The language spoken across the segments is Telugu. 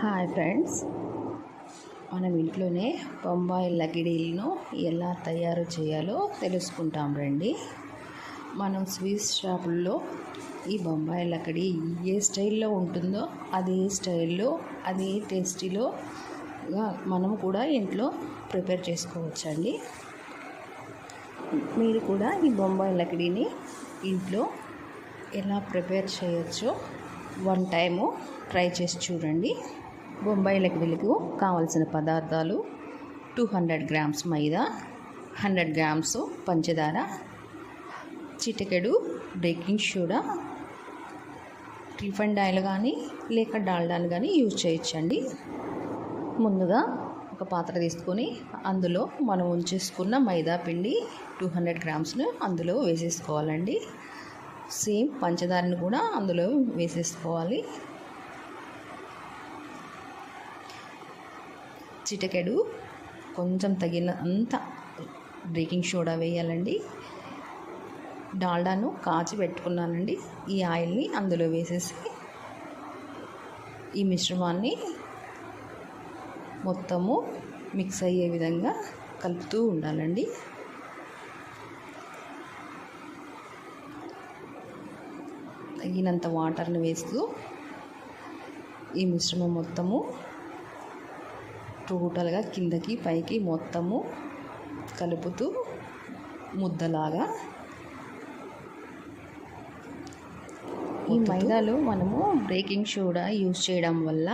Hi friends. మనం ఇంట్లోనే బొంబాయి లగిడీలను ఎలా తయారు చేయాలో తెలుసుకుంటాం రండి. మనం స్వీట్స్ షాపుల్లో ఈ బొంబాయి లక్కడి ఏ స్టైల్లో ఉంటుందో అదే స్టైల్లో అదే టేస్టీలో మనం కూడా ఇంట్లో ప్రిపేర్ చేసుకోవచ్చండి. మీరు కూడా ఈ బొంబాయి లక్కడిని ఇంట్లో ఎలా ప్రిపేర్ చేయొచ్చో వన్ టైము ట్రై చేసి చూడండి. బొంబాయి లెక్కలకు కావలసిన పదార్థాలు two hundred grams maida hundred grams పంచదార చిటికెడు బేకింగ్ సోడా రిఫండ్ ఆయిల్ కానీ లేక డాల్డాను కానీ యూజ్ చేయొచ్చండి. ముందుగా ఒక పాత్ర తీసుకొని అందులో మనం ఉంచేసుకున్న మైదా పిండి టూ హండ్రెడ్ గ్రామ్స్ను అందులో వేసేసుకోవాలండి. సేమ్ పంచదారని కూడా అందులో వేసేసుకోవాలి. చిటికెడు. కొంచెం తగిన అంత బేకింగ్ సోడా వేయాలండి. డాల్డాను కాచి పెట్టుకున్నానండి. ఈ ఆయిల్ని అందులో వేసేసి ఈ మిశ్రమాన్ని మొత్తము మిక్స్ అయ్యే విధంగా కలుపుతూ ఉండాలండి. తగినంత వాటర్ని వేస్తూ ఈ మిశ్రమం మొత్తము టోటల్గా కిందకి పైకి మొత్తము కలుపుతూ ముద్దలాగా ఈ మైదాలో మనము బ్రేకింగ్ సోడా యూజ్ చేయడం వల్ల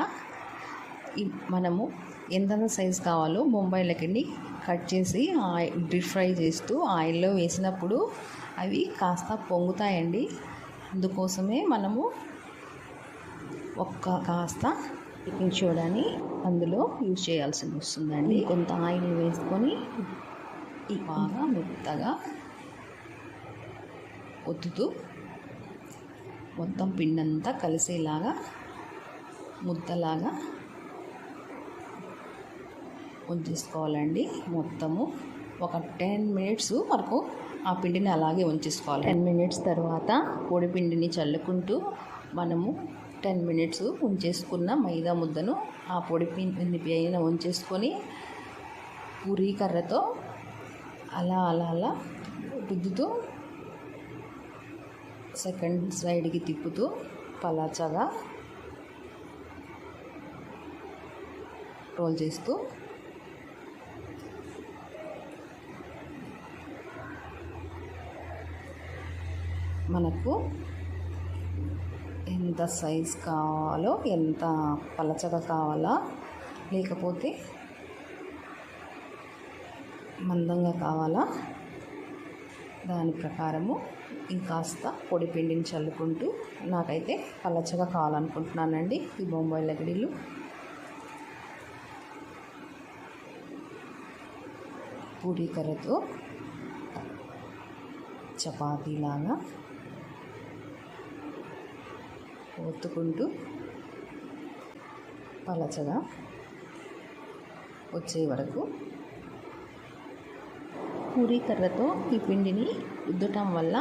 మనము ఎంతెంత సైజు కావాలో బొంబాయిలకి కట్ చేసి ఆయిల్ డీప్ ఫ్రై చేస్తూ ఆయిల్లో వేసినప్పుడు అవి కాస్త పొంగుతాయండి. అందుకోసమే మనము ఒక్క కాస్త బేకింగ్ సోడాని అందులో యూజ్ చేయాల్సి వస్తుందండి. కొంత ఆయిల్ వేసుకొని ఈ బాగా మెత్తగా ఒత్తుతూ మొత్తం పిండంతా కలిసేలాగా ముద్దలాగా ఉంచేసుకోవాలండి. మొత్తము ఒక టెన్ మినిట్స్ వరకు ఆ పిండిని అలాగే ఉంచేసుకోవాలి. టెన్ మినిట్స్ తర్వాత పొడి పిండిని చల్లుకుంటూ మనము టెన్ మినిట్స్ ఉంచేసుకున్న మైదా ముద్దను ఆ పొడి పిండిని పైన ఉంచేసుకొని పూరీ కర్రతో అలా అలా అలా రుద్దుతూ సెకండ్ సైడ్కి తిప్పుతూ పలాచగా రోల్ చేస్తూ మనకు ఎంత సైజ్ కావాలో ఎంత పలచగా కావాలా లేకపోతే మందంగా కావాలా దాని ప్రకారము ఇంకాస్త పొడి పిండిని చల్లుకుంటూ నాకైతే పలచగా కావాలనుకుంటున్నానండి ఈ బొంబాయి లగడీలు. పూరీ కర్రతో చపాతీలాగా ఒత్తుకుంటూ పలచగా వచ్చే వరకు పూరీ కర్రతో ఈ పిండిని రుద్దటం వల్ల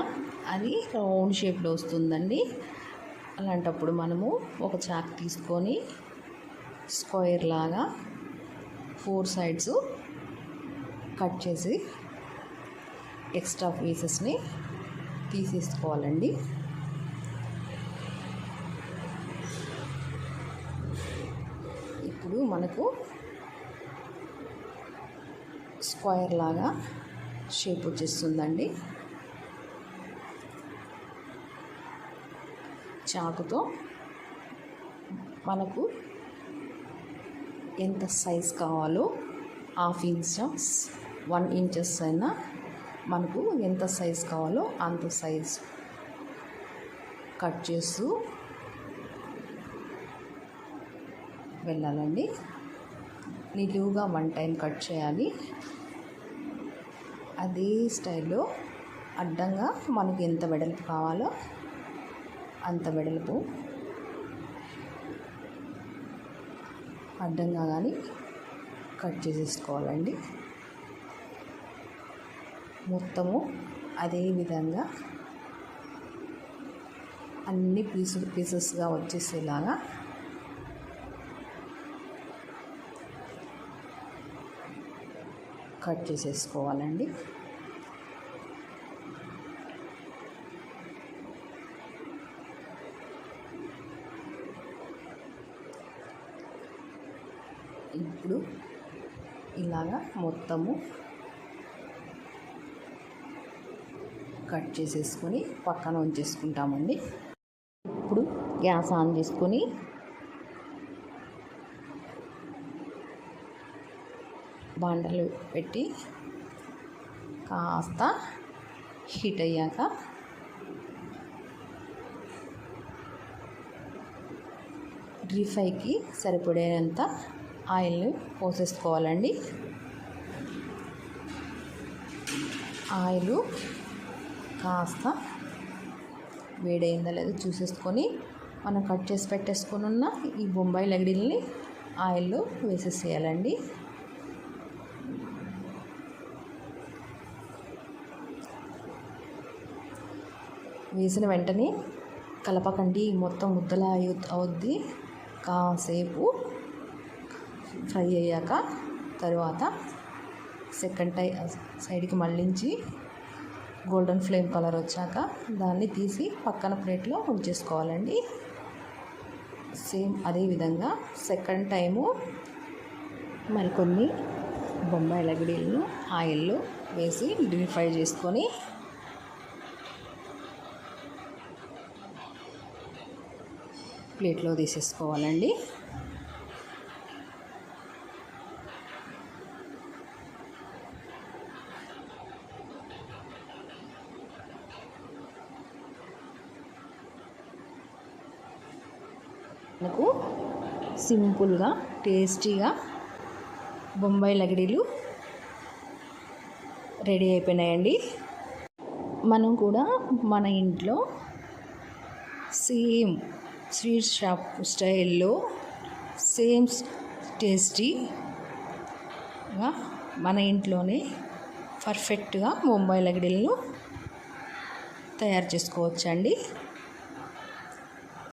అది రౌండ్ షేప్లో వస్తుందండి. అలాంటప్పుడు మనము ఒక చాక్ తీసుకొని స్క్వేర్ లాగా ఫోర్ సైడ్స్ కట్ చేసి ఎక్స్ట్రా పీసెస్ని తీసేసుకోవాలండి ఇప్పుడు మనకు స్క్వేర్ లాగా షేప్ వచ్చేస్తుందండి. చాకుతో మనకు ఎంత సైజ్ కావాలో హాఫ్ ఇంచెస్ వన్ ఇంచెస్ అయినా మనకు ఎంత సైజ్ కావాలో అంత సైజ్ కట్ చేస్తూ వెళ్ళాలండి. నిలువుగా వన్ టైం కట్ చేయాలి. అదే స్టైల్లో అడ్డంగా మనకి ఎంత వెడల్పు కావాలో అంత వెడల్పు. అడ్డంగా కానీ కట్ చేసేసుకోవాలండి. మొత్తము అదే విధంగా అన్ని పీసు పీసెస్గా వచ్చేసేలాగా కట్ చేసేసుకోవాలండి. ఇప్పుడు ఇలాగా మొత్తము కట్ చేసేసుకొని పక్కన ఉంచేసుకుంటామండి. ఇప్పుడు గ్యాస్ ఆన్ చేసుకొని బాండలు పెట్టి కాస్త హీట్ అయ్యాక డ్రీ సరిపడేంత ఆయిల్ని పోసేసుకోవాలండి. ఆయిల్ కాస్త వేడైందా లేదో చూసేసుకొని మనం కట్ చేసి పెట్టేసుకొని ఉన్న ఈ బొంబాయి లగడీలని ఆయిల్లో వేసేసేయాలండి. వేసిన వెంటనే కలపకండి మొత్తం ముద్దలా అవుద్ది. కాసేపు ఫ్రై అయ్యాక తర్వాత సెకండ్ టై సైడ్కి మళ్ళించి గోల్డెన్ ఫ్లేమ్ కలర్ వచ్చాక దాన్ని తీసి పక్కన ప్లేట్లో ఉంచేసుకోవాలండి. సేమ్ అదే విధంగా సెకండ్ టైము మరికొన్ని బొంబాయి లగడీలను ఆయిల్లో వేసి డీప్ ఫ్రై చేసుకొని ప్లేట్లో తీసేసుకోవాలండి. మనకు సింపుల్గా టేస్టీగా బొంబాయి లగడీలు రెడీ అయిపోయినాయండి. మనం కూడా మన ఇంట్లో సేమ్ స్వీట్ షాప్ స్టైల్లో సేమ్ టేస్టీగా మన ఇంట్లోనే పర్ఫెక్ట్గా బొంబాయి లగడీలను తయారు చేసుకోవచ్చండి.